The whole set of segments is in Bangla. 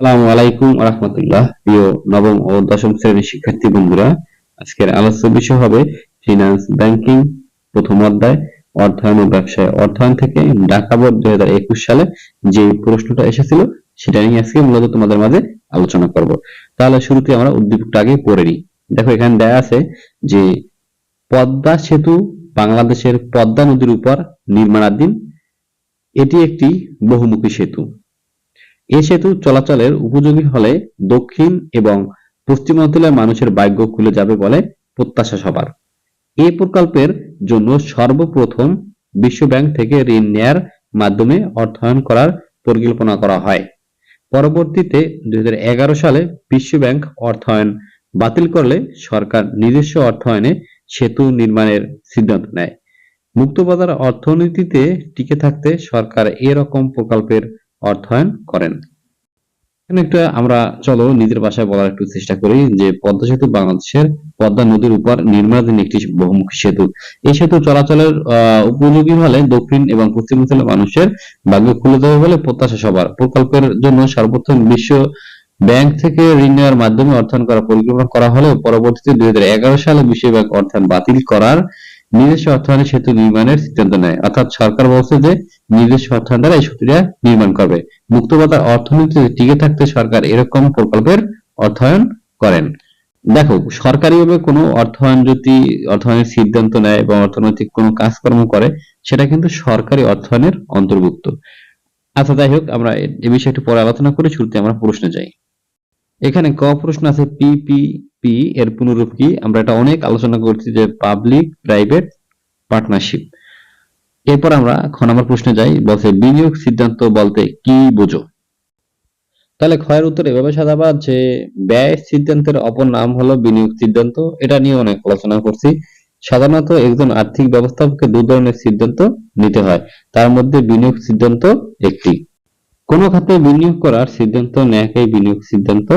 আসসালামু আলাইকুম রহমতুল্লাহ। প্রিয় নবম ও দশম শ্রেণির শিক্ষার্থী বন্ধুরা, আজকের আলোচ্য বিষয় হবে ফিনান্স ব্যাংকিং প্রথম অধ্যায় অর্থায়ন ও ব্যবসায় অর্থায়ন থেকে ঢাকা বোর্ড দুই হাজার একুশ সালে যে প্রশ্নটা এসেছিল, সেটা নিয়ে আজকে মূলত তোমাদের মাঝে আলোচনা করব। তাহলে শুরুতে আমরা উদ্দীপকটা আগে পড়ে নিই। দেখো, এখানে দেয়া আছে যে পদ্মা সেতু বাংলাদেশের পদ্মা নদীর উপর নির্মাণাধীন। এটি একটি বহুমুখী সেতু। এ সেতু চলাচলের উপযোগী হলে দক্ষিণ এবং পশ্চিমাঞ্চলের মানুষের ভাগ্য খুলে যাবে বলে প্রত্যাশা সবার। এ প্রকল্পের জন্য সর্বপ্রথম বিশ্ব ব্যাংক থেকে ঋণ নেয়ার মাধ্যমে অর্থায়ন করার পরিকল্পনা করা হয়। পরবর্তীতে দুই হাজার এগারো সালে বিশ্ব ব্যাংক অর্থায়ন বাতিল করলে সরকার নিজস্ব অর্থায়নে সেতু নির্মাণের সিদ্ধান্ত নেয়। মুক্তবাজার অর্থনীতিতে টিকে থাকতে সরকার এরকম প্রকল্পের অর্থায়ন করেন। এখানে একটা আমরা, চলো নিজের ভাষায় বলার একটু চেষ্টা করি যে পদ্মা সেতু বাংলাদেশের পদ্মা নদীর উপর নির্মাণাধীন একটি বহুমুখী সেতু। এই সেতু চলাচলের উপযোগী হলে দক্ষিণ এবং পশ্চিম পশ্চিমাঞ্চলের মানুষের ভাগ্য খুলে দেবে বলে প্রত্যাশা সবার। প্রকল্পের জন্য সর্বপ্রথম বিশ্ব ব্যাংক থেকে ঋণ নেওয়ার মাধ্যমে অর্থায়ন করার পরিকল্পনা করা হলেও পরবর্তীতে দুই হাজার এগারো সালে বিশ্ব ব্যাংক অর্থায়ন বাতিল করার নিজস্ব অর্থায়নে সেতু নির্মাণের সিদ্ধান্ত নেয়। অর্থাৎ সরকার বলছে যে, নিজস্ব অর্থায়ন দ্বারা এই সেতুটা নির্মাণ করবে। মুক্তবাজার অর্থনীতিতে টিকে থাকতে সরকার এরকম প্রকল্পের অর্থায়ন করেন। দেখো, সরকারিভাবে কোনো অর্থায়ন যদি, অর্থায়নের সিদ্ধান্ত নেয় এবং অর্থনৈতিক কোনো কাজকর্ম করে, সেটা কিন্তু সরকারি অর্থায়নের অন্তর্ভুক্ত। আচ্ছা যাই হোক, আমরা এ বিষয়ে একটু পরে আলোচনা করে শুরুতে আমরা প্রশ্নে যাই এখানে ক প্রশ্ন আছে পিপিপি এর পুনরূপ কি? আমরা এটা অনেক আলোচনা করছি যে পাবলিক প্রাইভেট পার্টনারশিপ এরপর আমরা খ নম্বর প্রশ্নে যাই, বলছে বিনিয়োগ সিদ্ধান্ত বলতে কি বোঝো? তাহলে ক্ষয়ের উত্তর এভাবে সাজাবা যে ব্যয় সিদ্ধান্তের অপর নাম হলো বিনিয়োগ সিদ্ধান্ত। এটা নিয়ে অনেক আলোচনা করছি। সাধারণত একজন আর্থিক ব্যবস্থাপককে দু ধরনের সিদ্ধান্ত নিতে হয়। তার মধ্যে বিনিয়োগ সিদ্ধান্ত একটি। কোনো খাতে বিনিয়োগ করার সিদ্ধান্ত নেয়াকেই বিনিয়োগ সিদ্ধান্ত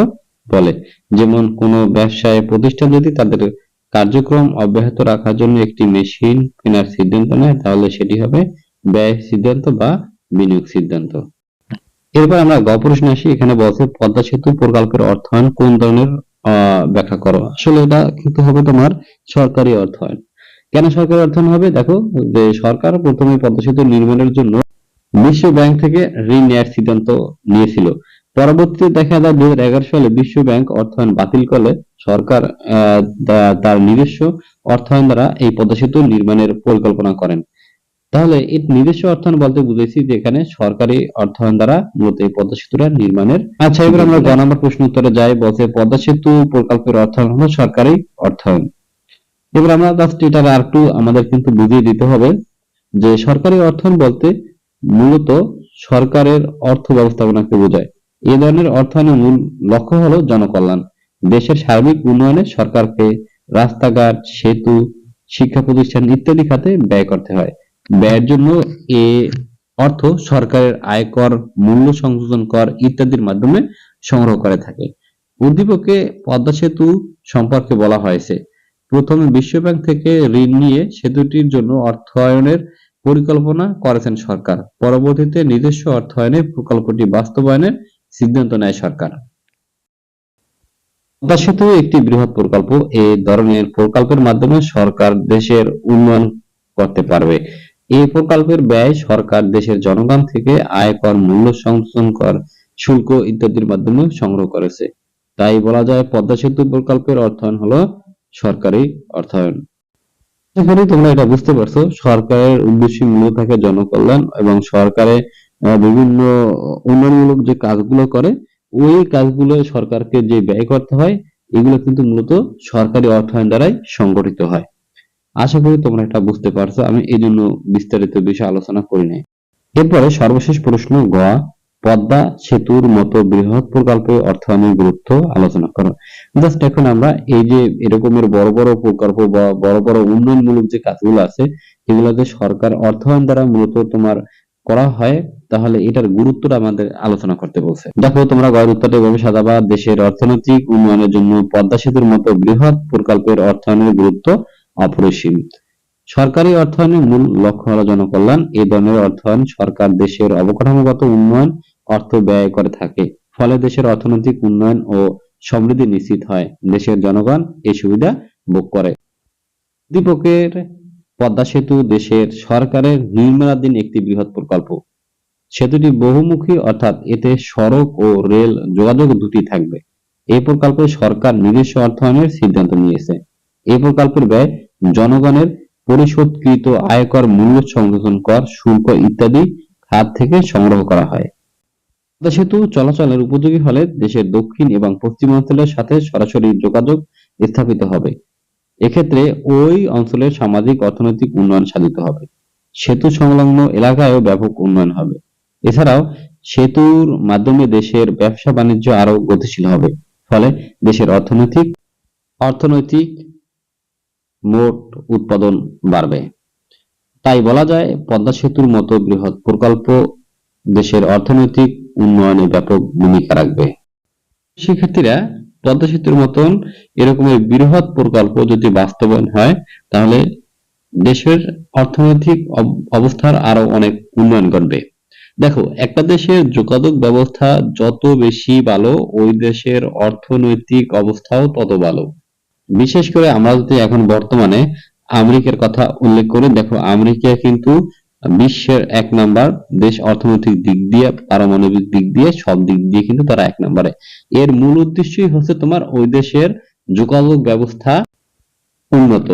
বলে। যেমন কোনো ব্যবসায় প্রতিষ্ঠান যদি তাদের কার্যক্রম অব্যাহত রাখার জন্য একটি মেশিন কেনার সিদ্ধান্ত নেয়, তাহলে সেটি হবে ব্যয় সিদ্ধান্ত বা বিনিয়োগ সিদ্ধান্ত। এরপর আমরা গ আসি। এখানে বলছে, পদ্মা সেতু প্রকল্পের অর্থায়ন কোন ধরনের ব্যাখ্যা করো? আসলে এটা কিন্তু হবে তোমার সরকারি অর্থায়ন। কেন সরকারি অর্থায়ন হবে? দেখো যে সরকার প্রথমে পদ্মা সেতু নির্মাণের জন্য বিশ্ব ব্যাংক থেকে ঋণ নেওয়ার সিদ্ধান্ত নিয়েছিল। পরবর্তীতে দেখা যায় দুই সালে বিশ্ব ব্যাংক অর্থায়ন বাতিল করলে সরকার তার নিজস্ব অর্থায়ন দ্বারা এই পদ্মা নির্মাণের পরিকল্পনা করেন। তাহলে এই নিজস্ব অর্থায়ন বলতে বুঝেছি যে এখানে সরকারি অর্থায়ন দ্বারা মূলত এই পদ্মা সেতুটা নির্মাণের আচ্ছা এবার আমরা গ নম্বর প্রশ্ন উত্তরে যাই বলছে পদ্মা সেতু প্রকল্পের অর্থায়ন হলো সরকারি অর্থায়ন। এবার আমরা জাস্ট এটা আর একটু আমাদের কিন্তু বুঝিয়ে দিতে হবে যে সরকারি অর্থায়ন বলতে মূলত সরকারের অর্থ ব্যবস্থাপনাকে বোঝায়। এই ধরনের অর্থায়নের মূল লক্ষ্য হলো জনকল্যাণ। দেশের সার্বিক উন্নয়নে সরকারকে রাস্তাঘাট, সেতু শিক্ষা প্রতিষ্ঠান ইত্যাদি খাতে ব্যয় করতে হয়। ব্যয়ের জন্য এ অর্থ সরকারের আয়কর, মূল্য সংযোজন কর ইত্যাদির মাধ্যমে সংগ্রহ করে থাকে। উদ্দীপকে পদ্মা সেতু সম্পর্কে বলা হয়েছে। প্রথমে বিশ্বব্যাংক থেকে ঋণ নিয়ে সেতুটির জন্য অর্থায়নের পরিকল্পনা করেছেন সরকার। পরবর্তীতে নিজস্ব অর্থায়নে প্রকল্পটি বাস্তবায়নের সিদ্ধান্ত নেয় সরকার। পদ্মা সেতু একটি বৃহৎ প্রকল্প এই ধরনের প্রকল্পের মাধ্যমে সরকার দেশের উন্নয়ন করতে পারবে। এই প্রকল্পের ব্যয় সরকার দেশের জনগণ থেকে আয়কর মূল্য সংশোধন কর, শুল্ক ইত্যাদির মাধ্যমে সংগ্রহ করেছে। তাই বলা যায় পদ্মা সেতু প্রকল্পের অর্থায়ন হলো সরকারি অর্থায়ন। আশা করি তোমরা এটা বুঝতে পারছ। সরকারের উদ্দেশ্য মূলত থাকে জনকল্যাণ এবং সরকারে বিভিন্ন উন্নয়নমূলক যে কাজগুলো করে, ওই কাজগুলো সরকারকে যে ব্যয় করতে হয়, এগুলো কিন্তু মূলত সরকারি অর্থায়ন দ্বারাই সংগঠিত হয়। আশা করি তোমরা এটা বুঝতে পারছ। আমি এই জন্য বিস্তারিত বিষয়ে আলোচনা করি নাই। এরপরে সর্বশেষ প্রশ্ন গ। পদ্মা সেতুর মতো বৃহৎ প্রকল্পে অর্থায়নের গুরুত্ব আলোচনা করো। জাস্ট এখন আমরা এই যে এরকমের বড় বড় প্রকল্প বা বড় বড় উন্নয়নমূলক যে কাজগুলো আছে এগুলোতে সরকার অর্থায়ন দ্বারা মূলত তোমার করা হয়, তাহলে এটার গুরুত্বটা আমাদের আলোচনা করতে বলছে। দেখো, তোমরা গয়ের উত্তরটা এভাবে সাজাবা দেশের অর্থনৈতিক উন্নয়নের জন্য পদ্মা সেতুর মতো বৃহৎ প্রকল্পের অর্থায়নের গুরুত্ব অপরিসীম। সরকারি অর্থায়নের মূল লক্ষ্য হলো জনকল্যাণ। এই ধরনের অর্থায়ন সরকার দেশের অবকাঠামোগত উন্নয়ন অর্থ ব্যয় করে থাকে। ফলে দেশের অর্থনৈতিক উন্নয়ন ও সমৃদ্ধি নিশ্চিত হয়। দেশের জনগণ এই সুবিধা ভোগ করে। দীপকের পদ্মা সেতু দেশের সরকারের নির্মাণাধীন একটি বৃহৎ প্রকল্প। সেতুটি বহুমুখী, অর্থাৎ এতে সড়ক ও রেল যোগাযোগ দুটি থাকবে। এই প্রকল্পে সরকার নিজস্ব অর্থায়নের সিদ্ধান্ত নিয়েছে। এই প্রকল্পের ব্যয় জনগণের পরিশোধকৃত আয়কর মূল্য সংযোজন কর, শুল্ক ইত্যাদি খাত থেকে সংগ্রহ করা হয়। পদ্মা সেতু চলাচলের উপযোগী হলে দেশের দক্ষিণ এবং পশ্চিমাঞ্চলের সাথে সরাসরি যোগাযোগ স্থাপিত হবে। এক্ষেত্রে ওই অঞ্চলের সামাজিক, অর্থনৈতিক উন্নয়ন সাধিত হবে। সেতু সংলগ্ন এলাকায়ও ব্যাপক উন্নয়ন হবে। এছাড়াও সেতুর মাধ্যমে দেশের ব্যবসা বাণিজ্য আরও গতিশীল হবে। ফলে দেশের অর্থনৈতিক অর্থনৈতিক মোট উৎপাদন বাড়বে। তাই বলা যায়, পদ্মা সেতুর মতো বৃহৎ প্রকল্প দেশের অর্থনৈতিক উন্নয়নে ব্যাপক ভূমিকা রাখবে। শিক্ষার্থীরা পদ্মা সেতুর মতন এরকমের বৃহৎ প্রকল্প যদি বাস্তবায়ন হয়, তাহলে দেশের অর্থনৈতিক অবস্থার আরও অনেক উন্নয়ন ঘটবে। দেখো, একটা দেশের যোগাযোগ ব্যবস্থা যত বেশি ভালো, ওই দেশের অর্থনৈতিক অবস্থাও তত ভালো। বিশেষ করে আমরা যদি এখন বর্তমানে আমেরিকার কথা উল্লেখ করি, দেখো, আমেরিকা কিন্তু বিশ্বের এক নাম্বার দেশ অর্থনৈতিক দিক দিয়ে, পারমাণবিক দিক দিয়ে, সব দিক দিয়ে কিন্তু তারা এক নম্বরে। এর মূল উদ্দেশ্যই হচ্ছে তোমার ওই দেশের যোগাযোগ ব্যবস্থা উন্নত।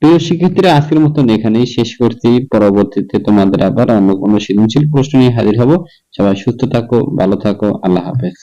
প্রিয় শিক্ষার্থীরা, আজকের মতন এখানেই শেষ করছি। পরবর্তীতে তোমাদের আবার অন্য কোনো সৃজনশীল প্রশ্ন নিয়ে হাজির হব। সবাই সুস্থ থাকো, ভালো থাকো, আল্লাহ হাফেজ।